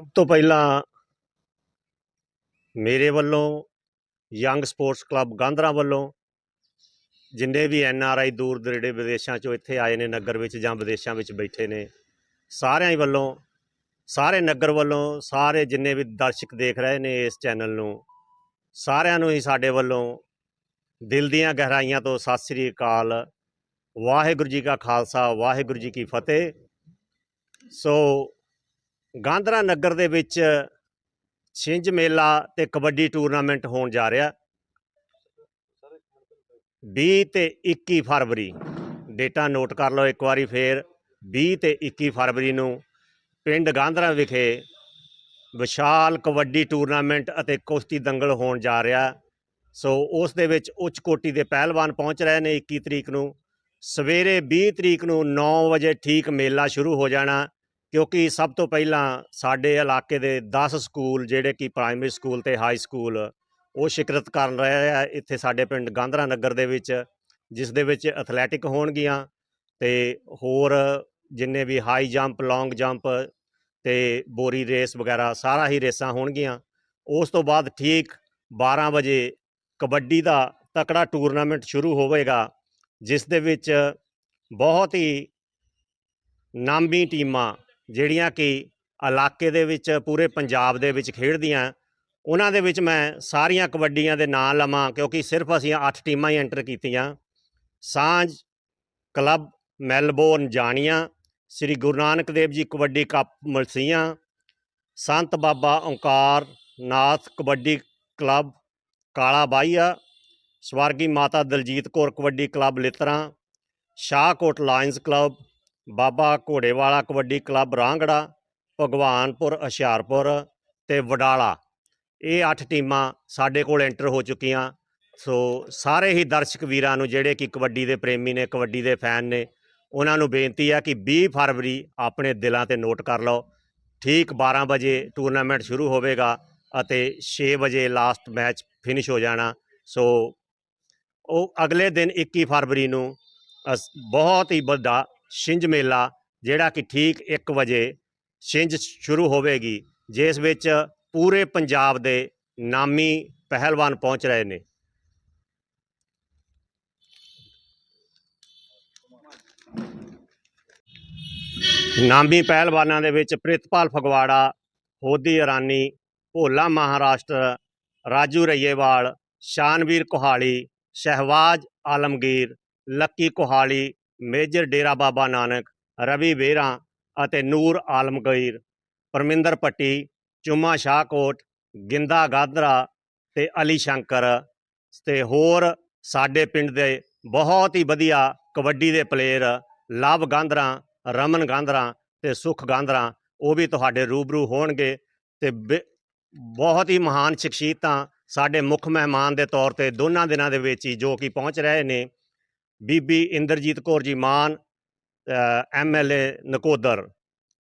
ਸਭ ਤੋਂ ਪਹਿਲਾਂ ਮੇਰੇ ਵੱਲੋਂ ਯੰਗ ਸਪੋਰਟਸ ਕਲੱਬ ਗਾਂਧਰਾ ਵੱਲੋਂ ਜਿੰਨੇ ਵੀ ਐਨ ਆਰ ਆਈ ਦੂਰ ਦਰੇਡੇ ਵਿਦੇਸ਼ਾਂ ਚੋਂ ਇੱਥੇ ਆਏ ਨੇ ਨਗਰ ਵਿੱਚ ਜਾਂ ਵਿਦੇਸ਼ਾਂ ਵਿੱਚ ਬੈਠੇ ਨੇ, ਸਾਰਿਆਂ ਹੀ ਵੱਲੋਂ, ਸਾਰੇ ਨਗਰ ਵੱਲੋਂ, ਸਾਰੇ ਜਿੰਨੇ ਵੀ ਦਰਸ਼ਕ ਦੇਖ ਰਹੇ ਨੇ ਇਸ ਚੈਨਲ ਨੂੰ, ਸਾਰਿਆਂ ਨੂੰ ਹੀ ਸਾਡੇ ਵੱਲੋਂ ਦਿਲ ਦੀਆਂ ਗਹਿਰਾਈਆਂ ਤੋਂ ਸਤਿ ਸ੍ਰੀ ਅਕਾਲ, ਵਾਹਿਗੁਰੂ ਜੀ ਕਾ ਖਾਲਸਾ, ਵਾਹਿਗੁਰੂ ਜੀ ਕੀ ਫਤਿਹ। ਸੋ ਗਾਂਧਰਾ ਨਗਰ ਦੇ ਵਿੱਚ ਛਿੰਝ ਮੇਲਾ ਤੇ ਕਬੱਡੀ ਟੂਰਨਾਮੈਂਟ ਹੋਣ ਜਾ ਰਿਹਾ। 20 ਤੇ 21 ਫਰਵਰੀ, ਡੇਟਾ ਨੋਟ ਕਰ ਲਓ ਇੱਕ ਵਾਰੀ ਫੇਰ। 20 ਤੇ 21 ਫਰਵਰੀ ਨੂੰ ਪਿੰਡ ਗਾਂਧਰਾ ਵਿਖੇ ਵਿਸ਼ਾਲ ਕਬੱਡੀ ਟੂਰਨਾਮੈਂਟ ਅਤੇ ਕੁਸ਼ਤੀ ਦੰਗਲ ਹੋਣ ਜਾ ਰਿਹਾ। ਸੋ ਉਸ ਦੇ ਵਿੱਚ ਉੱਚ ਕੋਟੀ ਦੇ ਪਹਿਲਵਾਨ ਪਹੁੰਚ ਰਹੇ ਨੇ 21 ਤਰੀਕ ਨੂੰ। ਸਵੇਰੇ 20 ਤਰੀਕ ਨੂੰ 9 ਵਜੇ ਠੀਕ ਮੇਲਾ ਸ਼ੁਰੂ ਹੋ ਜਾਣਾ। ਕਿਉਂਕਿ ਸਭ ਤੋਂ ਪਹਿਲਾਂ ਸਾਡੇ ਇਲਾਕੇ ਦੇ 10 ਸਕੂਲ ਜਿਹੜੇ ਕਿ ਪ੍ਰਾਇਮਰੀ ਸਕੂਲ ਤੇ ਹਾਈ ਸਕੂਲ, ਉਹ ਸ਼ਿਕਰਤ ਕਰਨ ਰਹੇ ਆ ਇੱਥੇ ਸਾਡੇ ਪਿੰਡ ਗਾਂਧਰਾ ਨਗਰ ਦੇ ਵਿੱਚ, ਜਿਸ ਦੇ ਵਿੱਚ ਐਥਲੈਟਿਕ ਹੋਣਗੀਆਂ ਤੇ ਹੋਰ ਜਿੰਨੇ ਵੀ ਹਾਈ ਜੰਪ, ਲੌਂਗ ਜੰਪ ਤੇ ਬੋਰੀ ਰੇਸ ਵਗੈਰਾ ਸਾਰਾ ਹੀ ਰੇਸਾਂ ਹੋਣਗੀਆਂ। ਉਸ ਤੋਂ ਬਾਅਦ ਠੀਕ 12 ਵਜੇ ਕਬੱਡੀ ਦਾ ਤਕੜਾ ਟੂਰਨਾਮੈਂਟ ਸ਼ੁਰੂ ਹੋਵੇਗਾ, ਜਿਸ ਦੇ ਵਿੱਚ ਬਹੁਤ ਹੀ ਨਾਮੀ ਟੀਮਾਂ ਜਿਹੜੀਆਂ ਕਿ ਇਲਾਕੇ ਦੇ ਵਿੱਚ, ਪੂਰੇ ਪੰਜਾਬ ਦੇ ਵਿੱਚ ਖੇਡਦੀਆਂ, ਉਹਨਾਂ ਦੇ ਵਿੱਚ ਮੈਂ ਸਾਰੀਆਂ ਕਬੱਡੀਆਂ ਦੇ ਨਾਂ ਲਵਾਂ, ਕਿਉਂਕਿ ਸਿਰਫ ਅਸੀਂ 8 ਟੀਮਾਂ ਹੀ ਐਂਟਰ ਕੀਤੀਆਂ। ਸਾਂਝ, ਕਲੱਬ, ਮੈਲਬੌਰਨ ਜਾਣੀਆਂ, ਸ੍ਰੀ ਗੁਰੂ ਨਾਨਕ ਦੇਵ ਜੀ ਕਬੱਡੀ ਕੱਪ ਮਲਸੀਆਂ, ਸੰਤ ਬਾਬਾ ਓਂਕਾਰ ਨਾਥ ਕਬੱਡੀ ਕਲੱਬ, ਕਾਲਾ ਬਾਈਆ, ਸਵਰਗੀ Mata Daljit Kaur kabaddi club Litran, Shahkot lions club Baba Ghorewala kabaddi club Rangra, Bhagwanpur, Hoshiarpur ਤੇ ਵਡਾਲਾ। ਇਹ 8 ਟੀਮਾਂ ਸਾਡੇ ਕੋਲ ਐਂਟਰ ਹੋ ਚੁੱਕੀਆਂ। ਸੋ ਸਾਰੇ ਹੀ ਦਰਸ਼ਕ ਵੀਰਾਂ ਨੂੰ ਜਿਹੜੇ ਕਿ ਕਬੱਡੀ ਦੇ ਪ੍ਰੇਮੀ ਨੇ, ਕਬੱਡੀ ਦੇ ਫੈਨ ਨੇ, ਉਹਨਾਂ ਨੂੰ ਬੇਨਤੀ ਹੈ ਕਿ 20 ਫਰਵਰੀ ਆਪਣੇ ਦਿਲਾਂ ਤੇ ਨੋਟ ਕਰ ਲਓ। ਠੀਕ 12 ਵਜੇ ਟੂਰਨਾਮੈਂਟ ਸ਼ੁਰੂ ਹੋਵੇਗਾ ਅਤੇ 6 ਵਜੇ ਲਾਸਟ ਮੈਚ ਫਿਨਿਸ਼ ਹੋ ਜਾਣਾ। ਸੋ ਉਹ ਅਗਲੇ ਦਿਨ 21 ਫਰਵਰੀ ਨੂੰ ਅਸ- ਬਹੁਤ ਹੀ ਵੱਡਾ ਛਿੰਝ ਮੇਲਾ, ਜਿਹੜਾ ਕਿ ਠੀਕ 1 ਵਜੇ ਛਿੰਝ ਸ਼ੁਰੂ ਹੋਵੇਗੀ, ਜਿਸ ਵਿੱਚ ਪੂਰੇ ਪੰਜਾਬ ਦੇ ਨਾਮੀ ਪਹਿਲਵਾਨ ਪਹੁੰਚ ਰਹੇ ਨੇ। ਨਾਮੀ ਪਹਿਲਵਾਨਾਂ ਦੇ ਵਿੱਚ ਪ੍ਰਿਤਪਾਲ ਫਗਵਾੜਾ, ਹੋਦੀ ਇਰਾਨੀ, ਭੋਲਾ ਮਹਾਰਾਸ਼ਟਰ, ਰਾਜੂ ਰਈਏਵਾਲ, ਸ਼ਾਨਵੀਰ ਕੋਹਾਲੀ ਸ਼ਹਿਵਾਜ਼ ਆਲਮਗੀਰ, ਲੱਕੀ ਕੋਹਾਲੀ ਮੇਜਰ ਡੇਰਾ ਬਾਬਾ ਨਾਨਕ, ਰਵੀ ਵੇਰਾ ਅਤੇ ਨੂਰ ਆਲਮਗੀਰ, ਪਰਮਿੰਦਰ ਪੱਟੀ ਚੁੰਮਾ ਸ਼ਾਹਕੋਟ, ਗਿੰਦਾ ਗਾਦਰਾ ਤੇ ਅਲੀ ਸ਼ੰਕਰ ਤੇ ਹੋਰ ਸਾਡੇ ਪਿੰਡ ਦੇ ਬਹੁਤ ਹੀ ਵਧੀਆ ਕਬੱਡੀ ਦੇ ਪਲੇਅਰ ਲਵ ਗਾਂਧਰਾ, ਰਮਨ ਗਾਂਧਰਾ ਤੇ ਸੁਖ ਗਾਂਧਰਾ, ਉਹ ਵੀ ਤੁਹਾਡੇ ਰੂਬਰੂ ਹੋਣਗੇ ਤੇ ਬੇ- ਬਹੁਤ ਹੀ ਮਹਾਨ ਸ਼ਖਸੀਅਤਾਂ ਸਾਡੇ ਮੁੱਖ ਮਹਿਮਾਨ ਦੇ ਤੌਰ ਤੇ ਦੋਨਾਂ ਦਿਨਾਂ ਦੇ ਵਿੱਚ ਹੀ ਜੋ ਕਿ ਪਹੁੰਚ ਰਹੇ ਨੇ। ਬੀਬੀ ਇੰਦਰਜੀਤ ਕੌਰ ਜੀ ਮਾਨ ਐਮਐਲਏ ਨਕੋਦਰ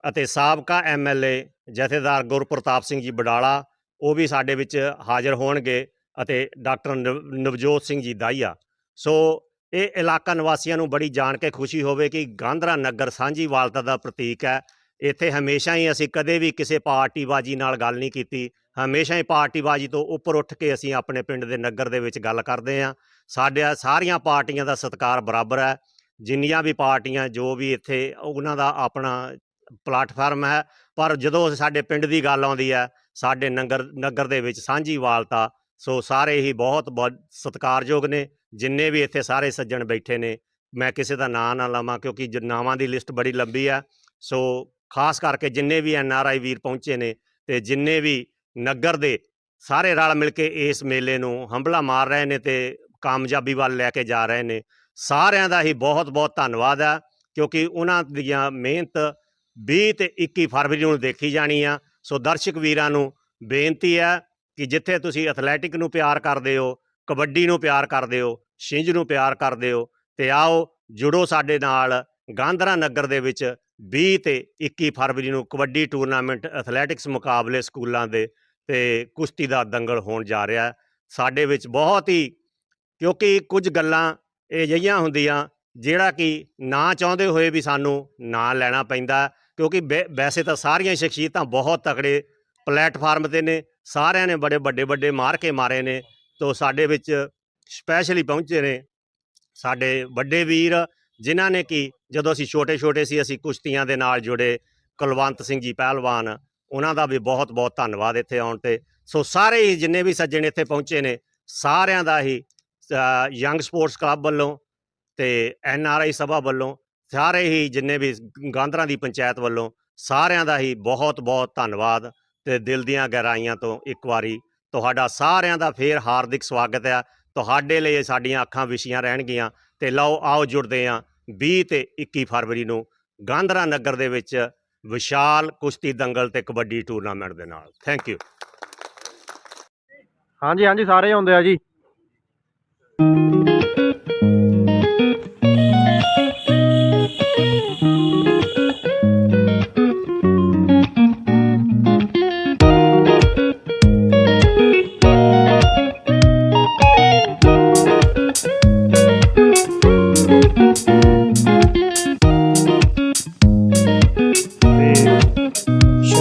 ਅਤੇ ਸਾਬਕਾ ਐਮਐਲਏ ਜਥੇਦਾਰ ਗੁਰਪ੍ਰਤਾਪ ਸਿੰਘ ਜੀ ਬਡਾਲਾ, ਉਹ ਵੀ ਸਾਡੇ ਵਿੱਚ ਹਾਜ਼ਰ ਹੋਣਗੇ ਅਤੇ ਡਾਕਟਰ ਨਵ- ਨਵਜੋਤ ਸਿੰਘ ਜੀ ਦਾਈਆ। ਸੋ ਇਹ ਇਲਾਕਾ ਨਿਵਾਸੀਆਂ ਨੂੰ ਬੜੀ ਜਾਣ ਕੇ ਖੁਸ਼ੀ ਹੋਵੇ ਕਿ ਗਾਂਧਰਾ ਨਗਰ ਸਾਂਝੀ ਵਾਲਤਾ ਦਾ ਪ੍ਰਤੀਕ ਹੈ। ਇੱਥੇ ਹਮੇਸ਼ਾ ਹੀ ਅਸੀਂ ਕਦੇ ਵੀ ਕਿਸੇ ਪਾਰਟੀਬਾਜ਼ੀ ਨਾਲ ਗੱਲ ਨਹੀਂ ਕੀਤੀ। ਹਮੇਸ਼ਾ ਹੀ ਪਾਰਟੀਬਾਜ਼ੀ ਤੋਂ ਉੱਪਰ ਉੱਠ ਕੇ ਅਸੀਂ ਆਪਣੇ ਪਿੰਡ ਦੇ ਨਗਰ ਦੇ ਵਿੱਚ ਗੱਲ ਕਰਦੇ ਹਾਂ। ਸਾਡੇ ਸਾਰੀਆਂ ਪਾਰਟੀਆਂ ਦਾ ਸਤਿਕਾਰ ਬਰਾਬਰ ਹੈ। ਜਿੰਨੀਆਂ ਵੀ ਪਾਰਟੀਆਂ, ਜੋ ਵੀ ਇੱਥੇ ਉਹਨਾਂ ਦਾ ਆਪਣਾ ਪਲੇਟਫਾਰਮ ਹੈ। ਪਰ ਜਦੋਂ ਸਾਡੇ ਪਿੰਡ ਦੀ ਗੱਲ ਆਉਂਦੀ ਹੈ, ਸਾਡੇ ਨਗਰ ਨਗਰ ਦੇ ਵਿੱਚ ਸਾਂਝੀ ਵਾਲਤਾ ਸੋ ਸਾਰੇ ਹੀ ਬਹੁਤ ਬਹੁਤ ਸਤਿਕਾਰਯੋਗ ਨੇ। ਜਿੰਨੇ ਵੀ ਇੱਥੇ ਸਾਰੇ ਸੱਜਣ ਬੈਠੇ ਨੇ, ਮੈਂ ਕਿਸੇ ਦਾ ਨਾਂ ਨਾ ਲਵਾਂ ਕਿਉਂਕਿ ਜ- ਨਾਵਾਂ ਦੀ ਲਿਸਟ ਬੜੀ ਲੰਬੀ ਹੈ। ਸੋ ਖਾਸ ਕਰਕੇ ਜਿੰਨੇ ਵੀ ਐਨ ਆਰ ਆਈ ਵੀਰ ਪਹੁੰਚੇ ਨੇ ਤੇ ਜਿੰਨੇ ਵੀ ਨਗਰ ਦੇ ਸਾਰੇ ਰਲ ਮਿਲ ਕੇ ਇਸ ਮੇਲੇ ਨੂੰ ਹੰਭਲਾ ਮਾਰ ਰਹੇ ਨੇ ਤੇ ਕਾਮਯਾਬੀ ਵੱਲ ਲੈ ਕੇ ਜਾ ਰਹੇ ਨੇ। ਸਾਰਿਆਂ ਦਾ ਹੀ ਬਹੁਤ ਬਹੁਤ ਧੰਨਵਾਦ ਹੈ ਕਿਉਂਕਿ ਉਹਨਾਂ ਦੀਆਂ ਮਿਹਨਤ 20 ਤੇ 21 ਫਰਵਰੀ ਨੂੰ ਦੇਖੀ ਜਾਣੀ ਆ। ਸੋ ਦਰਸ਼ਕ ਵੀਰਾਂ ਨੂੰ ਬੇਨਤੀ ਹੈ ਕਿ ਜਿੱਥੇ ਤੁਸੀਂ ਐਥਲੈਟਿਕ ਨੂੰ ਪਿਆਰ ਕਰਦੇ ਹੋ, ਕਬੱਡੀ ਨੂੰ ਪਿਆਰ ਕਰਦੇ ਹੋ, ਛਿੰਝ ਨੂੰ ਪਿਆਰ ਕਰਦੇ ਹੋ, ਤੇ ਆਓ ਜੁੜੋ ਸਾਡੇ ਨਾਲ ਗਾਂਧਰਾ ਨਗਰ ਦੇ ਵਿੱਚ 20 ਤੇ 21 ਫਰਵਰੀ ਨੂੰ ਕਬੱਡੀ ਟੂਰਨਾਮੈਂਟ ਐਥਲੈਟਿਕਸ ਮੁਕਾਬਲੇ ਸਕੂਲਾਂ ਦੇ ਤੇ ਕੁਸ਼ਤੀ ਦਾ ਦੰਗਲ ਹੋਣ ਜਾ ਰਿਹਾ ਸਾਡੇ ਵਿੱਚ ਬਹੁਤ ਹੀ, ਕਿਉਂਕਿ ਕੁਝ ਗੱਲਾਂ ਇਹ ਜਿਹੀਆਂ ਹੁੰਦੀਆਂ ਜਿਹੜਾ ਕਿ ਨਾ ਚਾਹੁੰਦੇ ਹੋਏ ਵੀ ਸਾਨੂੰ ਨਾ ਲੈਣਾ ਪੈਂਦਾ ਕਿਉਂਕਿ ਵੈ- ਵੈਸੇ ਤਾਂ ਸਾਰੀਆਂ ਸ਼ਖਸੀਅਤਾਂ ਬਹੁਤ ਤਕੜੇ ਪਲੇਟਫਾਰਮ ਤੇ ਨੇ, ਸਾਰਿਆਂ ਨੇ ਬੜੇ ਵੱਡੇ ਵੱਡੇ ਮਾਰ ਕੇ ਮਾਰੇ ਨੇ, ਤੋਂ ਸਾਡੇ ਵਿੱਚ ਸਪੈਸ਼ਲੀ ਪਹੁੰਚੇ ਨੇ ਸਾਡੇ ਵੱਡੇ ਵੀਰ, ਜਿਨ੍ਹਾਂ ਨੇ ਕਿ ਜਦੋਂ ਅਸੀਂ ਛੋਟੇ ਛੋਟੇ ਸੀ ਅਸੀਂ ਕੁਸ਼ਤੀਆਂ ਦੇ ਨਾਲ ਜੁੜੇ, ਕੁਲਵੰਤ ਸਿੰਘ ਜੀ ਪਹਿਲਵਾਨ ਉਹਨਾਂ ਦਾ ਵੀ ਬਹੁਤ ਬਹੁਤ ਧੰਨਵਾਦ ਇੱਥੇ ਆਉਣ ਤੇ। ਸੋ ਸਾਰੇ ਹੀ ਜਿੰਨੇ ਵੀ ਸੱਜਣ ਇੱਥੇ ਪਹੁੰਚੇ ਨੇ, ਸਾਰਿਆਂ ਦਾ ਹੀ ਯੰਗ ਸਪੋਰਟਸ ਕਲੱਬ ਵੱਲੋਂ ਤੇ ਐਨ ਆਰ ਆਈ ਸਭਾ ਵੱਲੋਂ, ਸਾਰੇ ਹੀ ਜਿੰਨੇ ਵੀ ਗਾਂਧਰਾਂ ਦੀ ਪੰਚਾਇਤ ਵੱਲੋਂ, ਸਾਰਿਆਂ ਦਾ ਹੀ ਬਹੁਤ ਬਹੁਤ ਧੰਨਵਾਦ ਤੇ ਦਿਲ ਦੀਆਂ ਗਹਿਰਾਈਆਂ ਤੋਂ ਇੱਕ ਵਾਰੀ ਤੁਹਾਡਾ ਸਾਰਿਆਂ ਦਾ ਫੇਰ ਹਾਰਦਿਕ ਸਵਾਗਤ ਹੈ। ਤੁਹਾਡੇ ਲਈ ਸਾਡੀਆਂ ਅੱਖਾਂ ਵਿਸ਼ੀਆਂ ਰਹਿਣਗੀਆਂ ਤੇ ਲਓ ਆਓ ਜੁੜਦੇ ਹਾਂ 20 ਤੇ 21 ਫਰਵਰੀ ਨੂੰ ਗਾਂਧਰਾ ਨਗਰ ਦੇ ਵਿੱਚ ਵਿਸ਼ਾਲ ਕੁਸ਼ਤੀ ਦੰਗਲ ਤੇ ਕਬੱਡੀ ਟੂਰਨਾਮੈਂਟ ਦੇ ਨਾਲ। ਥੈਂਕ ਯੂ ਹਾਂਜੀ ਹਾਂਜੀ, ਸਾਰੇ ਆਉਂਦੇ ਆ ਜੀ।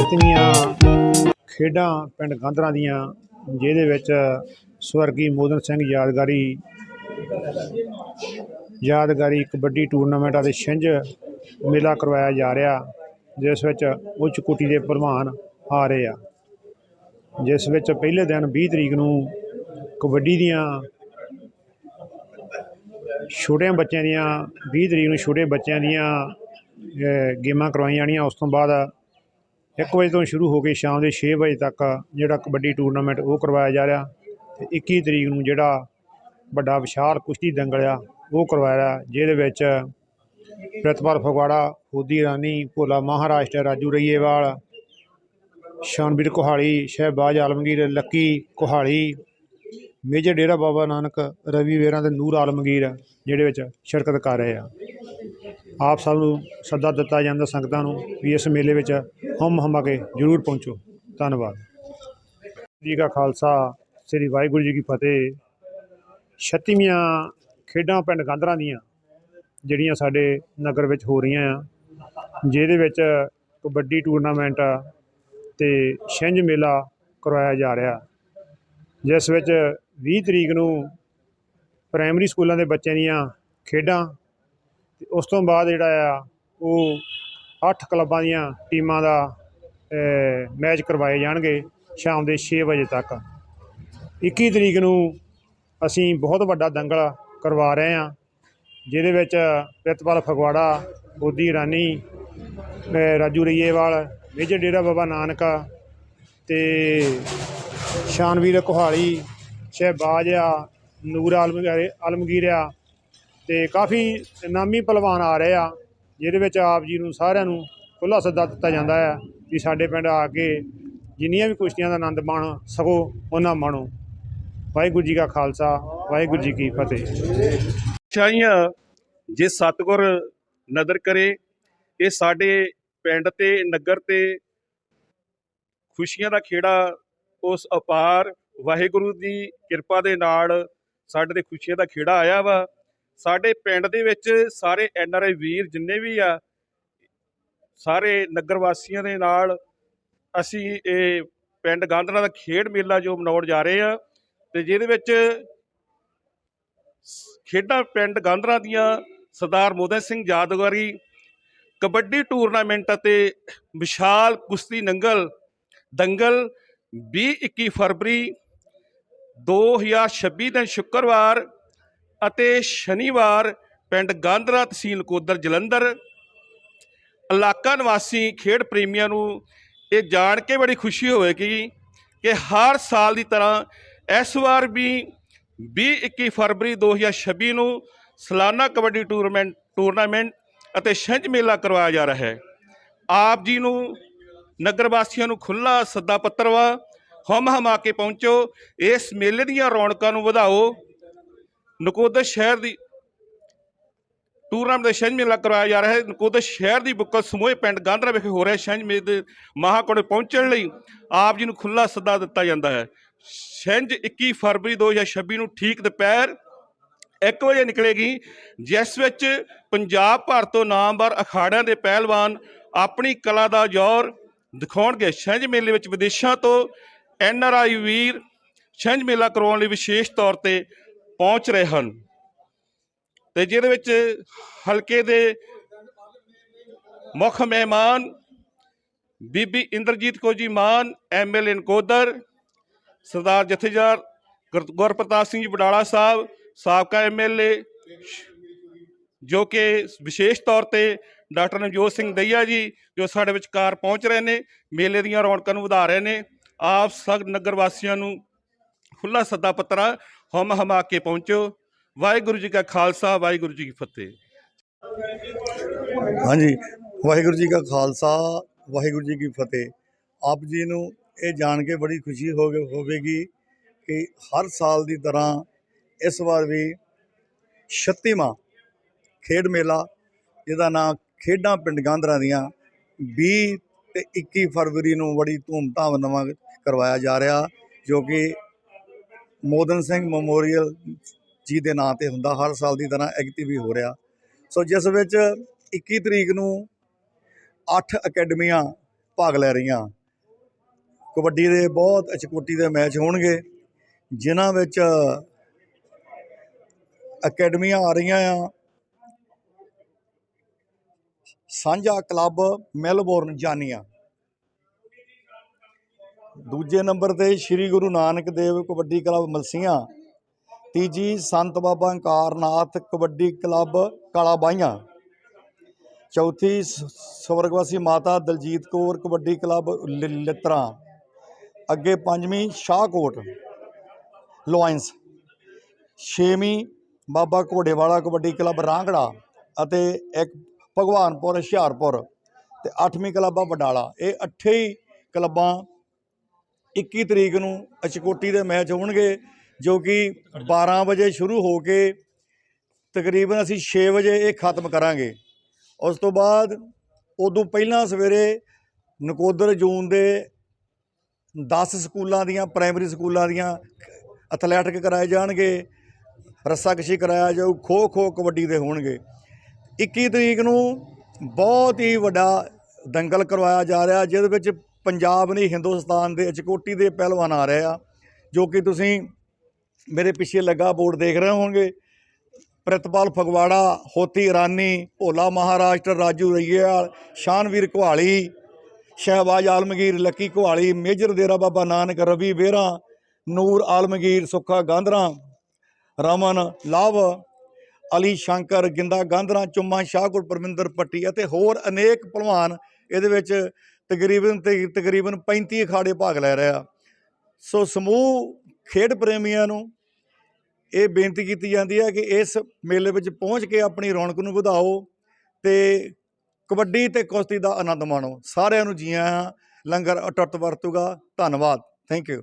ਛਤਵੀਆਂ ਖੇਡਾਂ ਪਿੰਡ ਗਾਂਧਰਾਂ ਦੀਆਂ, ਜਿਹਦੇ ਵਿੱਚ ਸਵਰਗੀ ਮੋਦਨ ਸਿੰਘ ਯਾਦਗਾਰੀ ਯਾਦਗਾਰੀ ਕਬੱਡੀ ਟੂਰਨਾਮੈਂਟ ਅਤੇ ਛਿੰਝ ਮੇਲਾ ਕਰਵਾਇਆ ਜਾ ਰਿਹਾ, ਜਿਸ ਵਿੱਚ ਉੱਚ ਕੋਟੀ ਦੇ ਪ੍ਰਧਾਨ ਆ ਰਹੇ ਆ। ਜਿਸ ਵਿੱਚ ਪਹਿਲੇ ਦਿਨ 20 ਤਰੀਕ ਨੂੰ ਕਬੱਡੀ ਦੀਆਂ ਛੋਟਿਆਂ ਬੱਚਿਆਂ ਦੀਆਂ 20 ਤਰੀਕ ਨੂੰ ਛੋਟੇ ਬੱਚਿਆਂ ਦੀਆਂ ਗੇਮਾਂ ਕਰਵਾਈਆਂ ਜਾਣੀਆਂ, ਉਸ ਤੋਂ ਬਾਅਦ 1 ਵਜੇ ਤੋਂ ਸ਼ੁਰੂ ਹੋ ਕੇ ਸ਼ਾਮ ਦੇ 6 ਵਜੇ ਤੱਕ ਜਿਹੜਾ ਕਬੱਡੀ ਟੂਰਨਾਮੈਂਟ ਉਹ ਕਰਵਾਇਆ ਜਾ ਰਿਹਾ ਤੇ 21 ਤਰੀਕ ਨੂੰ ਜਿਹੜਾ ਵੱਡਾ ਵਿਸ਼ਾਲ ਕੁਸ਼ਤੀ ਦੰਗਲ ਆ ਉਹ ਕਰਵਾਇਆ ਜਿਹਦੇ ਵਿੱਚ ਪ੍ਰਿਤਪਾਲ ਫਗਵਾੜਾ ਹੋਦੀ ਰਾਨੀ ਭੋਲਾ ਮਹਾਰਾਸ਼ਟਰ, ਰਾਜੂ ਰਈਏਵਾਲ, ਸ਼ਾਨਵੀਰ ਕੋਹਾਲੀ, ਸ਼ਹਿਬਾਜ਼ ਆਲਮਗੀਰ, ਲੱਕੀ ਕੋਹਾਲੀ, ਮੇਜਰ ਡੇਰਾ ਬਾਬਾ ਨਾਨਕ, ਰਵੀ ਵੇਰਾਂ ਤੇ ਨੂਰ ਆਲਮਗੀਰ, ਜਿਹੜੇ ਵਿੱਚ ਸ਼ਿਰਕਤ ਕਰ ਰਹੇ ਆ। ਆਪ ਸਭ ਨੂੰ ਸੱਦਾ ਦਿੱਤਾ ਜਾਂਦਾ ਸੰਗਤਾਂ ਨੂੰ ਵੀ ਇਸ ਮੇਲੇ ਵਿੱਚ ਹਮ ਹਮਾ ਕੇ ਜ਼ਰੂਰ ਪਹੁੰਚੋ। ਧੰਨਵਾਦ। ਜੀ ਕਾ ਖਾਲਸਾ, ਸ੍ਰੀ ਵਾਹਿਗੁਰੂ ਜੀ ਕੀ ਫਤਿਹ। ਛੱਤੀਵੀਆਂ ਖੇਡਾਂ ਪਿੰਡ ਗਾਂਧਰਾਂ ਦੀਆਂ ਜਿਹੜੀਆਂ ਸਾਡੇ ਨਗਰ ਵਿੱਚ ਹੋ ਰਹੀਆਂ ਆ, ਜਿਹਦੇ ਵਿੱਚ ਕਬੱਡੀ ਟੂਰਨਾਮੈਂਟ ਤੇ ਛਿੰਝ ਮੇਲਾ ਕਰਵਾਇਆ ਜਾ ਰਿਹਾ। ਜਿਸ ਵਿੱਚ 20 ਤਰੀਕ ਨੂੰ ਪ੍ਰਾਇਮਰੀ ਸਕੂਲਾਂ ਦੇ ਬੱਚਿਆਂ ਦੀਆਂ ਖੇਡਾਂ ਤੇ ਉਸ ਤੋਂ ਬਾਅਦ ਜਿਹੜਾ ਆ, ਉਹ 8 ਕਲੱਬਾਂ ਦੀਆਂ ਟੀਮਾਂ ਦਾ ਮੈਚ ਕਰਵਾਏ ਜਾਣਗੇ ਸ਼ਾਮ ਦੇ 6 ਵਜੇ ਤੱਕ। 21 ਤਰੀਕ ਨੂੰ ਅਸੀਂ ਬਹੁਤ ਵੱਡਾ ਦੰਗਲ ਕਰਵਾ ਰਹੇ ਹਾਂ, ਜਿਹਦੇ ਵਿੱਚ ਪ੍ਰਿਤਪਾਲ ਫਗਵਾੜਾ, ਬੋਦੀ ਰਾਨੀ ਰਾਜੂ ਰਈਏਵਾਲ, ਮੇਜਰ ਡੇਰਾ ਬਾਬਾ ਨਾਨਕ ਤੇ ਸ਼ਾਨਵੀਰ ਕੋਹਾਲੀ, ਸ਼ਹਿਬਾਜ਼ ਆ, ਨੂਰ ਆਲਮਗੀਰ ਆਲਮਗੀਰ ਆ ਤੇ ਕਾਫੀ ਨਾਮੀ ਪਹਿਲਵਾਨ ਆ ਰਹੇ ਆ, ਜਿਹਦੇ ਵਿੱਚ ਆਪ ਜੀ ਨੂੰ ਸਾਰਿਆਂ ਨੂੰ ਖੁੱਲ੍ਹਾ ਸੱਦਾ ਦਿੱਤਾ ਜਾਂਦਾ ਹੈ ਵੀ ਸਾਡੇ ਪਿੰਡ ਆ ਕੇ ਜਿੰਨੀਆਂ ਵੀ ਕੁਸ਼ਤੀਆਂ ਦਾ ਆਨੰਦ ਮਾਣ ਸਕੋ ਉਹਨਾਂ ਮਾਣੋ। ਵਾਹਿਗੁਰੂ ਜੀ ਕਾ ਖਾਲਸਾ, ਵਾਹਿਗੁਰੂ ਜੀ ਕੀ ਫਤਿਹ। ਚਾਹੀਆਂ ਜੇ ਸਤਗੁਰ ਨਦਰ ਕਰੇ, ਇਹ ਸਾਡੇ ਪਿੰਡ ਤੇ, ਨਗਰ ਤੇ ਖੁਸ਼ੀਆਂ ਦਾ ਖੇੜਾ ਉਸ ਅਪਾਰ। ਵਾਹਿਗੁਰੂ ਦੀ ਕਿਰਪਾ ਦੇ ਨਾਲ ਸਾਡੇ ਤੇ ਖੁਸ਼ੀਆਂ ਦਾ ਖੇੜਾ ਆਇਆ ਵਾ। ਸਾਡੇ ਪਿੰਡ ਦੇ ਵਿੱਚ ਸਾਰੇ ਐਨ ਆਰ ਆਈ ਵੀਰ ਜਿੰਨੇ ਵੀ ਆ, ਸਾਰੇ ਨਗਰ ਵਾਸੀਆਂ ਦੇ ਨਾਲ ਅਸੀਂ ਇਹ ਪਿੰਡ ਗਾਂਧਰਾ ਦਾ ਖੇਡ ਮੇਲਾ ਜੋ ਮਨਾਉਣ ਜਾ ਰਹੇ ਆ ਤੇ ਜਿਹਦੇ ਵਿੱਚ ਖੇਡਾਂ ਪਿੰਡ ਗਾਂਧਰਾ ਦੀਆਂ ਸਰਦਾਰ ਮੋਦਨ ਸਿੰਘ ਯਾਦਗਾਰੀ ਕਬੱਡੀ ਟੂਰਨਾਮੈਂਟ ਅਤੇ ਵਿਸ਼ਾਲ ਕੁਸ਼ਤੀ ਨੰਗਲ ਦੰਗਲ 20-21 ਫਰਵਰੀ 2026 ਦਿਨ ਸ਼ੁੱਕਰਵਾਰ ਅਤੇ ਸ਼ਨੀਵਾਰ ਪਿੰਡ ਗਾਂਧਰਾ ਤਹਿਸੀਲ ਕੋਦਰ ਜਲੰਧਰ ਇਲਾਕਾ ਨਿਵਾਸੀ ਖੇਡ ਪ੍ਰੇਮੀਆਂ ਨੂੰ ਇਹ ਜਾਣ ਕੇ ਬੜੀ ਖੁਸ਼ੀ ਹੋਵੇਗੀ ਕਿ ਹਰ ਸਾਲ ਦੀ ਤਰ੍ਹਾਂ ਇਸ ਵਾਰ ਵੀ 20-21 ਫਰਵਰੀ 2026 ਨੂੰ ਸਾਲਾਨਾ ਕਬੱਡੀ ਟੂਰਨਾਮੈਂਟ ਟੂਰਨਾਮੈਂਟ ਅਤੇ ਛਿੰਝ ਮੇਲਾ ਕਰਵਾਇਆ ਜਾ ਰਿਹਾ ਹੈ। ਆਪ ਜੀ ਨੂੰ ਨਗਰ ਵਾਸੀਆਂ ਨੂੰ ਖੁੱਲਾ ਸੱਦਾ ਪੱਤਰ ਵਾ ਹਮ ਹਮਾ ਕੇ ਪਹੁੰਚੋ, ਇਸ ਮੇਲੇ ਦੀਆਂ ਰੌਣਕਾਂ ਨੂੰ ਵਧਾਓ। ਨਕੋਦਰ ਸ਼ਹਿਰ ਦੀ ਟੂਰਨਾਮੈਂਟ ਦਾ ਛਿੰਝ ਮੇਲਾ ਕਰਵਾਇਆ ਜਾ ਰਿਹਾ ਹੈ। ਨਕੋਦਰ ਸ਼ਹਿਰ ਦੀ ਬੁੱਕਲ ਸਮੂਹ ਪਿੰਡ ਗਾਂਧਰਾ ਵਿਖੇ ਹੋ ਰਿਹਾ ਛਿੰਝ ਮੇਲੇ ਦੇ ਮਹਾਕੋੜੇ ਪਹੁੰਚਣ ਲਈ ਆਪ ਜੀ ਨੂੰ ਖੁੱਲਾ ਸੱਦਾ ਦਿੱਤਾ ਜਾਂਦਾ ਹੈ। ਛਿੰਝ 21 ਫਰਵਰੀ 2026 ਨੂੰ ਠੀਕ ਦੁਪਹਿਰ 1 ਵਜੇ ਨਿਕਲੇਗੀ, ਜਿਸ ਵਿੱਚ ਪੰਜਾਬ ਭਰ ਤੋਂ ਨਾਮਵਰ ਅਖਾੜਿਆਂ ਦੇ ਪਹਿਲਵਾਨ ਆਪਣੀ ਕਲਾ ਦਾ ਜ਼ੋਰ ਦਿਖਾਉਣਗੇ। ਛਿੰਝ ਮੇਲੇ ਵਿੱਚ ਵਿਦੇਸ਼ਾਂ ਤੋਂ ਐਨ ਆਰ ਆਈ ਵੀਰ ਛਿੰਝ ਮੇਲਾ ਕਰਵਾਉਣ ਲਈ ਵਿਸ਼ੇਸ਼ ਤੌਰ ਤੇ ਪਹੁੰਚ ਰਹੇ ਹਨ। ਤੇ ਜਿਹਦੇ ਵਿੱਚ ਹਲਕੇ ਦੇ ਮੁੱਖ ਮਹਿਮਾਨ ਬੀਬੀ ਇੰਦਰਜੀਤ ਕੌਰ ਜੀ ਮਾਨ ਐਮਐਲਏ ਨਕੋਦਰ, ਸਰਦਾਰ ਜਥੇਦਾਰ ਗੁਰ- ਗੁਰਪ੍ਰਤਾਪ ਸਿੰਘ ਜੀ ਬਡਾਲਾ ਸਾਹਿਬ, ਸਾਬਕਾ ਐਮਐਲਏ ਜੋ ਕਿ ਵਿਸ਼ੇਸ਼ ਤੌਰ ਤੇ ਡਾਕਟਰ ਨਵਜੋਤ ਸਿੰਘ ਦਈਆ ਜੀ, ਜੋ ਸਾਡੇ ਵਿਚਕਾਰ ਪਹੁੰਚ ਰਹੇ ਨੇ, ਮੇਲੇ ਦੀਆਂ ਰੌਣਕਾਂ ਨੂੰ ਵਧਾ ਰਹੇ ਨੇ। ਆਪ ਸਭ ਨਗਰ ਵਾਸੀਆਂ ਨੂੰ ਖੁੱਲਾ ਸੱਦਾ ਪੱਤਰਾ ਹਮ ਹਮਾ ਕੇ ਪਹੁੰਚੋ। ਵਾਹਿਗੁਰੂ ਜੀ ਕਾ ਖਾਲਸਾ, ਵਾਹਿਗੁਰੂ ਜੀ ਕੀ ਫਤਿਹ। ਹਾਂਜੀ, ਵਾਹਿਗੁਰੂ ਜੀ ਕਾ ਖਾਲਸਾ, ਵਾਹਿਗੁਰੂ ਜੀ ਕੀ ਫਤਿਹ। ਆਪ ਜੀ ਨੂੰ ਇਹ ਜਾਣ ਕੇ ਬੜੀ ਖੁਸ਼ੀ ਹੋਵੇ ਹੋਵੇਗੀ ਕਿ ਹਰ ਸਾਲ ਦੀ ਤਰ੍ਹਾਂ ਇਸ ਵਾਰ ਵੀ 36ਵਾਂ ਖੇਡ ਮੇਲਾ, ਜਿਹਦਾ ਨਾਮ ਖੇਡਾਂ ਪਿੰਡ ਗਾਂਧਰਾ ਦੀਆਂ 20 ਤੇ 21 ਫਰਵਰੀ ਨੂੰ ਬੜੀ ਧੂਮਧਾਮ ਨਾਲ ਕਰਵਾਇਆ ਜਾ ਰਿਹਾ, ਜੋ ਕਿ ਮੋਦਨ ਸਿੰਘ ਮੈਮੋਰੀਅਲ ਜੀ ਦੇ ਨਾਂ ਤੇ ਹੁੰਦਾ, ਹਰ ਸਾਲ ਦੀ ਤਰ੍ਹਾਂ ਐਕਟਿਵ ਹੋ ਰਿਹਾ। ਸੋ ਜਿਸ ਵਿੱਚ 21 ਤਰੀਕ ਨੂੰ 8 ਅਕੈਡਮੀਆਂ ਭਾਗ ਲੈ ਰਹੀਆਂ। ਕਬੱਡੀ ਦੇ ਬਹੁਤ ਅਚਕੋਟੀ ਦੇ ਮੈਚ ਹੋਣਗੇ, ਜਿਨ੍ਹਾਂ ਵਿੱਚ ਅਕੈਡਮੀਆਂ ਆ ਰਹੀਆਂ ਆ। ਸਾਂਝਾ ਕਲੱਬ ਮੈਲਬੌਰਨ ਜਾਨੀਆਂ ਦੂਜੇ ਨੰਬਰ ਤੇ ਸ੍ਰੀ ਗੁਰੂ ਨਾਨਕ ਦੇਵ ਕਬੱਡੀ ਕਲੱਬ ਮਲਸੀਆਂ, ਤੀਜੀ ਸੰਤ ਬਾਬਾ ਅੰਕਾਰਨਾਥ ਕਬੱਡੀ ਕਲੱਬ ਕਾਲਾ ਬਾਈਆਂ ਚੌਥੀ ਸ- ਸਵਰਗਵਾਸੀ ਮਾਤਾ ਦਲਜੀਤ ਕੌਰ ਕਬੱਡੀ ਕਲੱਬ ਲ- ਲਿੱਤਰਾ, ਅੱਗੇ ਪੰਜਵੀਂ ਸ਼ਾਹਕੋਟ ਲੋਇੰਸ ਛੇਵੀਂ ਬਾਬਾ ਘੋੜੇਵਾਲਾ ਕਬੱਡੀ ਕਲੱਬ ਰਾਂਗੜਾ ਅਤੇ ਇੱਕ ਭਗਵਾਨਪੁਰ, ਹੁਸ਼ਿਆਰਪੁਰ ਤੇ ਅੱਠਵੀਂ ਕਲੱਬ ਆ ਇਹ ਅੱਠੇ ਹੀ ਕਲੱਬਾਂ 21 ਤਰੀਕ ਨੂੰ ਅਚਕੋਟੀ ਦੇ ਮੈਚ ਹੋਣਗੇ, ਜੋ ਕਿ 12 ਵਜੇ ਸ਼ੁਰੂ ਹੋ ਕੇ ਤਕਰੀਬਨ ਅਸੀਂ 6 ਵਜੇ ਇਹ ਖਤਮ ਕਰਾਂਗੇ। ਉਸ ਤੋਂ ਬਾਅਦ ਉਦੋਂ ਪਹਿਲਾਂ ਸਵੇਰੇ ਨਕੋਦਰ ਜੂਨ ਦੇ 10 ਸਕੂਲਾਂ ਦੀਆਂ, ਪ੍ਰਾਇਮਰੀ ਸਕੂਲਾਂ ਦੀਆਂ ਐਥਲੈਟਿਕ ਕਰਾਏ ਜਾਣਗੇ, ਰੱਸਾਕਸ਼ੀ ਕਰਾਇਆ ਜਾਊ ਖੋ ਖੋ ਕਬੱਡੀ ਦੇ ਹੋਣਗੇ। 21 ਤਰੀਕ ਨੂੰ ਬਹੁਤ ਹੀ ਵੱਡਾ ਦੰਗਲ ਕਰਵਾਇਆ ਜਾ ਰਿਹਾ, ਜਿਹਦੇ ਵਿੱਚ ਪੰਜਾਬ ਨਹੀਂ, ਹਿੰਦੁਸਤਾਨ ਦੇ ਅਚਕੋਟੀ ਦੇ ਪਹਿਲਵਾਨ ਆ ਰਹੇ ਆ, ਜੋ ਕਿ ਤੁਸੀਂ ਮੇਰੇ ਪਿੱਛੇ ਲੱਗਾ ਬੋਰਡ ਦੇਖ ਰਹੇ ਹੋਵੋਗੇ। ਪ੍ਰਿਤਪਾਲ ਫਗਵਾੜਾ, ਹੋਤੀ ਇਰਾਨੀ ਭੋਲਾ ਮਹਾਰਾਸ਼ਟਰ ਰਾਜੂ ਰਈਆਲ, ਸ਼ਾਨਵੀਰ ਕੁਹਾਲੀ ਸ਼ਹਿਬਾਜ਼ ਆਲਮਗੀਰ, ਲੱਕੀ ਕੁਹਾਲੀ ਮੇਜਰ ਦੇਰਾ ਬਾਬਾ ਨਾਨਕ, ਰਵੀ ਵੇਰਾ ਨੂਰ ਆਲਮਗੀਰ, ਸੁੱਖਾ ਗਾਂਧਰਾ, ਰਮਨ ਲਵ, ਅਲੀ ਸ਼ੰਕਰ, ਗਿੰਦਾ ਗਾਂਧਰਾ, ਚੁੰਮਾ, ਸ਼ਾਹਕੋਟ, ਪਰਮਿੰਦਰ ਪੱਟੀ ਅਤੇ ਹੋਰ ਅਨੇਕ ਪਹਿਲਵਾਨ ਇਹਦੇ ਵਿੱਚ ਤਕਰੀਬਨ ਤੇ ਤਕਰੀਬਨ 35 ਅਖਾੜੇ ਭਾਗ ਲੈ ਰਿਹਾ। ਸੋ ਸਮੂਹ ਖੇਡ ਪ੍ਰੇਮੀਆਂ ਨੂੰ ਇਹ ਬੇਨਤੀ ਕੀਤੀ ਜਾਂਦੀ ਹੈ ਕਿ ਇਸ ਮੇਲੇ ਵਿੱਚ ਪਹੁੰਚ ਕੇ ਆਪਣੀ ਰੌਣਕ ਨੂੰ ਵਧਾਓ ਤੇ ਕਬੱਡੀ ਤੇ ਕੁਸ਼ਤੀ ਦਾ ਆਨੰਦ ਮਾਣੋ। ਸਾਰਿਆਂ ਨੂੰ ਜੀਆਂ ਲੰਗਰ ਅਟੁੱਟ ਵਰਤੂਗਾ। ਧੰਨਵਾਦ। Thank you.